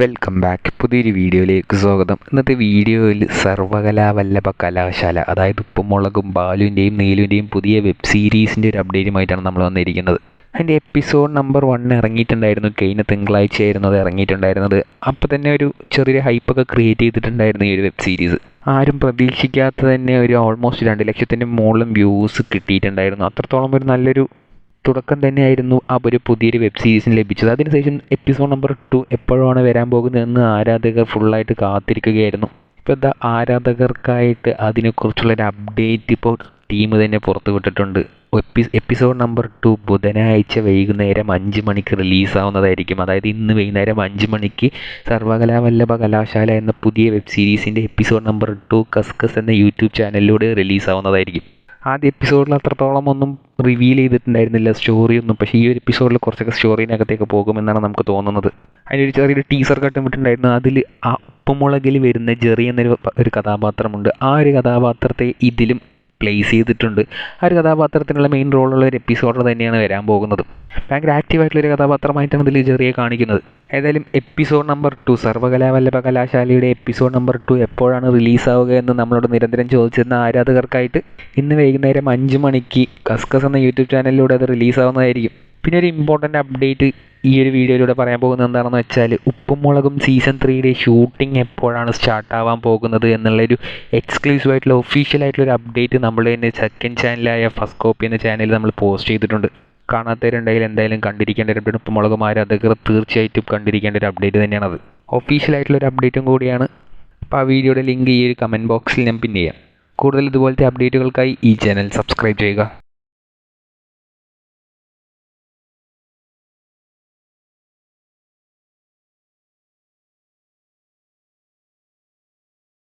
Welcome back പുതിയൊരു വീഡിയോയിലേക്ക് സ്വാഗതം. ഇന്നത്തെ വീഡിയോയിൽ സർവകലാവല്ലഭ കലാശാല അതായത് ഉപ്പുമുളകും ബാലുവിന്റെയും നീലുവിന്റെയും പുതിയ വെബ് സീരീസിന്റെ ഒരു അപ്ഡേറ്റുമായിട്ടാണ് നമ്മൾ വന്നിരിക്കുന്നത്. അതിന്റെ എപ്പിസോഡ് നമ്പർ വൺ ഇറങ്ങിയിട്ടുണ്ടായിരുന്നു. കഴിഞ്ഞ തിങ്കളാഴ്ചയായിരുന്നു അത് ഇറങ്ങിയിട്ടുണ്ടായിരുന്നത്. അപ്പോൾ തന്നെ ഒരു ചെറിയൊരു ഹൈപ്പൊക്കെ ക്രിയേറ്റ് ചെയ്തിട്ടുണ്ടായിരുന്നു ഈ ഒരു വെബ് സീരീസ് ആരും പ്രതീക്ഷിക്കാത്ത തന്നെ ഒരു ഓൾമോസ്റ്റ് രണ്ട് ലക്ഷത്തിന്റെ മുകളിലും വ്യൂസ് കിട്ടിയിട്ടുണ്ടായിരുന്നു. അത്രത്തോളം ഒരു നല്ലൊരു തുടക്കം തന്നെയായിരുന്നു ആ ഒരു പുതിയൊരു വെബ് സീരീസിന് ലഭിച്ചത്. അതിനുശേഷം എപ്പിസോഡ് നമ്പർ ടു എപ്പോഴാണ് വരാൻ പോകുന്നതെന്ന് ആരാധകർ ഫുള്ളായിട്ട് കാത്തിരിക്കുകയായിരുന്നു. ഇപ്പോൾ എന്താ ആരാധകർക്കായിട്ട് അതിനെക്കുറിച്ചുള്ളൊരു അപ്ഡേറ്റ് ഇപ്പോൾ ടീം തന്നെ പുറത്തുവിട്ടിട്ടുണ്ട് എപ്പി എപ്പിസോഡ് നമ്പർ ടു ബുധനാഴ്ച വൈകുന്നേരം അഞ്ച് മണിക്ക് റിലീസാവുന്നതായിരിക്കും അതായത് ഇന്ന് വൈകുന്നേരം അഞ്ച് മണിക്ക് സർവകലാവല്ലഭ കലാശാല എന്ന പുതിയ വെബ് സീരീസിന്റെ എപ്പിസോഡ് നമ്പർ ടു കസ്കസ് എന്ന യൂട്യൂബ് ചാനലിലൂടെ റിലീസാവുന്നതായിരിക്കും ആദ്യ എപ്പിസോഡിൽ അത്രത്തോളം ഒന്നും റിവീൽ ചെയ്തിട്ടുണ്ടായിരുന്നില്ല സ്റ്റോറിയൊന്നും പക്ഷേ ഈ ഒരു എപ്പിസോഡിൽ കുറച്ചൊക്കെ സ്റ്റോറിനകത്തേക്ക് പോകുമെന്നാണ് നമുക്ക് തോന്നുന്നത്. അതിനൊരു ചെറിയൊരു ടീസർ കട്ടും വിട്ടിട്ടുണ്ടായിരുന്നു അതിൽ ഉപ്പുമുളകിൽ വരുന്ന ജെറി എന്നൊരു ഒരു കഥാപാത്രമുണ്ട്. ആ ഒരു കഥാപാത്രത്തെ ഇതിലും പ്ലേസ് ചെയ്തിട്ടുണ്ട്. ആ ഒരു കഥാപാത്രത്തിനുള്ള മെയിൻ റോളുള്ള ഒരു എപ്പിസോഡ് തന്നെയാണ് വരാൻ പോകുന്നത്. ഭയങ്കര ആക്റ്റീവായിട്ടുള്ളൊരു കഥാപാത്രമായിട്ടാണ് ഇതിൽ ചെറിയ കാണിക്കുന്നത്. ഏതായാലും എപ്പിസോഡ് നമ്പർ ടു സർവകലാവല്ലഭ കലാശാലയുടെ എപ്പിസോഡ് നമ്പർ ടു എപ്പോഴാണ് റിലീസാവുക എന്ന് നമ്മളോട് നിരന്തരം ചോദിച്ചിരുന്ന ആരാധകർക്കായിട്ട് ഇന്ന് വൈകുന്നേരം അഞ്ച് മണിക്ക് കസ്കസ് എന്ന യൂട്യൂബ് ചാനലിലൂടെ അത് റിലീസാവുന്നതായിരിക്കും പിന്നെ ഒരു ഇമ്പോർട്ടന്റ് അപ്ഡേറ്റ് ഈ ഒരു വീഡിയോയിലൂടെ പറയാൻ പോകുന്നത് എന്താണെന്ന് വെച്ചാൽ ഉപ്പും മുളകും സീസൺ ത്രീയുടെ ഷൂട്ടിംഗ് എപ്പോഴാണ് സ്റ്റാർട്ട് ആവാൻ പോകുന്നത് എന്നുള്ളൊരു എക്സ്ക്ലൂസീവ് ആയിട്ടുള്ള ഒഫീഷ്യൽ ആയിട്ടുള്ള ഒരു അപ്ഡേറ്റ് നമ്മൾ തന്നെ സെക്കൻഡ് ചാനലായ ഫസ്റ്റ് കോപ്പി എന്ന ചാനലിൽ നമ്മൾ പോസ്റ്റ് ചെയ്തിട്ടുണ്ട്. കാണാത്തവരുണ്ടെങ്കിൽ എന്തായാലും കണ്ടിരിക്കേണ്ട ഒരു അപ്ഡേറ്റ് ഉപ്പുമുളകും ആരാധകർ തീർച്ചയായിട്ടും കണ്ടിരിക്കേണ്ട ഒരു അപ്ഡേറ്റ് തന്നെയാണത് ഒഫീഷ്യൽ ആയിട്ടുള്ള ഒരു അപ്ഡേറ്റും കൂടിയാണ്. അപ്പോൾ ആ വീഡിയോയുടെ ലിങ്ക് ഈ ഒരു കമന്റ് ബോക്സിൽ ഞാൻ പിൻ ചെയ്യാം. കൂടുതൽ ഇതുപോലത്തെ അപ്ഡേറ്റുകൾക്കായി ഈ ചാനൽ സബ്സ്ക്രൈബ് ചെയ്യുക.